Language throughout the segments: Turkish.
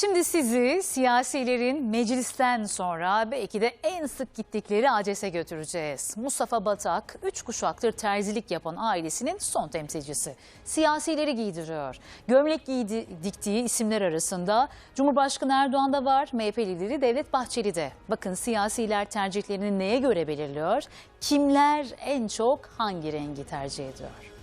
Şimdi sizi siyasilerin meclisten sonra belki de en sık gittikleri adrese götüreceğiz. Mustafa Batak, üç kuşaktır terzilik yapan ailesinin son temsilcisi. Siyasileri giydiriyor. Gömlek giydi, diktiği isimler arasında Cumhurbaşkanı Erdoğan da var, MHP lideri Devlet Bahçeli de. Bakın siyasiler tercihlerini neye göre belirliyor? Kimler en çok hangi rengi tercih ediyor?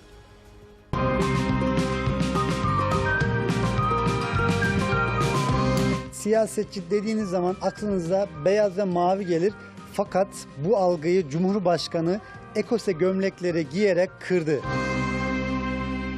Siyasetçi dediğiniz zaman aklınıza beyaz ve mavi gelir. Fakat bu algıyı Cumhurbaşkanı ekose gömlekleri giyerek kırdı.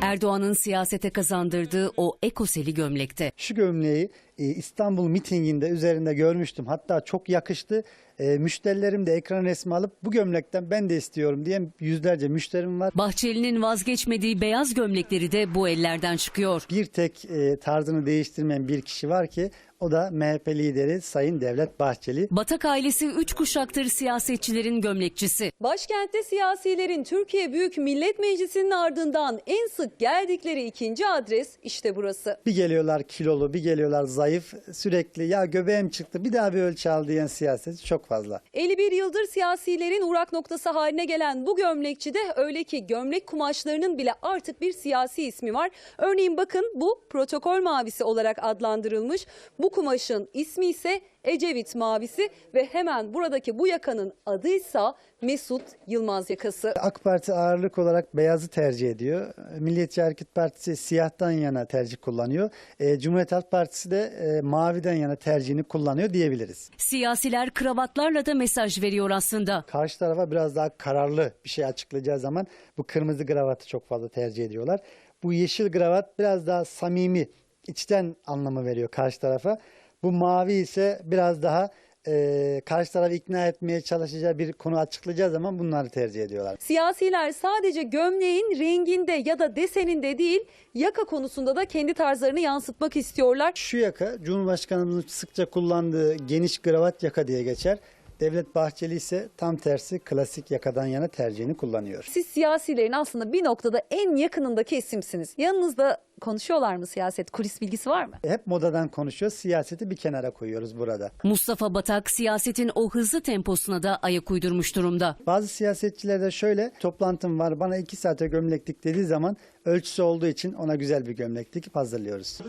Erdoğan'ın siyasete kazandırdığı o ekoseli gömlekte. Şu gömleği İstanbul mitinginde üzerinde görmüştüm. Hatta çok yakıştı. E, müşterilerim de ekran resmi alıp bu gömlekten ben de istiyorum diyen yüzlerce müşterim var. Bahçeli'nin vazgeçmediği beyaz gömlekleri de bu ellerden çıkıyor. Bir tek e, tarzını değiştirmeyen bir kişi var ki o da MHP lideri Sayın Devlet Bahçeli. Batak ailesi üç kuşaktır siyasetçilerin gömlekçisi. Başkentte siyasilerin Türkiye Büyük Millet Meclisi'nin ardından en sık geldikleri ikinci adres işte burası. Bir geliyorlar kilolu, bir geliyorlar zayıf. Sürekli ya göbeğim çıktı bir daha bir ölçü al diyen siyasetçi çok fazla. 51 yıldır siyasilerin uğrak noktası haline gelen bu gömlekçide öyle ki gömlek kumaşlarının bile artık bir siyasi ismi var. Örneğin bakın bu protokol mavisi olarak adlandırılmış. Bu kumaşın ismi ise Ecevit mavisi ve hemen buradaki bu yakanın adıysa Mesut Yılmaz yakası. AK Parti ağırlık olarak beyazı tercih ediyor. Milliyetçi Hareket Partisi siyahtan yana tercih kullanıyor. E, Cumhuriyet Halk Partisi de e, maviden yana tercihini kullanıyor diyebiliriz. Siyasiler kravatlarla da mesaj veriyor aslında. Karşı tarafa biraz daha kararlı bir şey açıklayacağı zaman bu kırmızı kravatı çok fazla tercih ediyorlar. Bu yeşil kravat biraz daha samimi, içten anlamı veriyor karşı tarafa. Bu mavi ise biraz daha e, karşı tarafı ikna etmeye çalışacağı bir konu açıklayacağı zaman bunları tercih ediyorlar. Siyasiler sadece gömleğin renginde ya da deseninde değil yaka konusunda da kendi tarzlarını yansıtmak istiyorlar. Şu yaka Cumhurbaşkanımızın sıkça kullandığı geniş kravat yaka diye geçer. Devlet Bahçeli ise tam tersi klasik yakadan yana tercihini kullanıyor. Siz siyasilerin aslında bir noktada en yakınındaki isimsiniz. Yanınızda konuşuyorlar mı siyaset? Kulis bilgisi var mı? Hep modadan konuşuyor, siyaseti bir kenara koyuyoruz burada. Mustafa Batak siyasetin o hızlı temposuna da ayak uydurmuş durumda. Bazı siyasetçiler de şöyle toplantım var bana iki saate gömlek dik dediği zaman ölçüsü olduğu için ona güzel bir gömlek dikip hazırlıyoruz.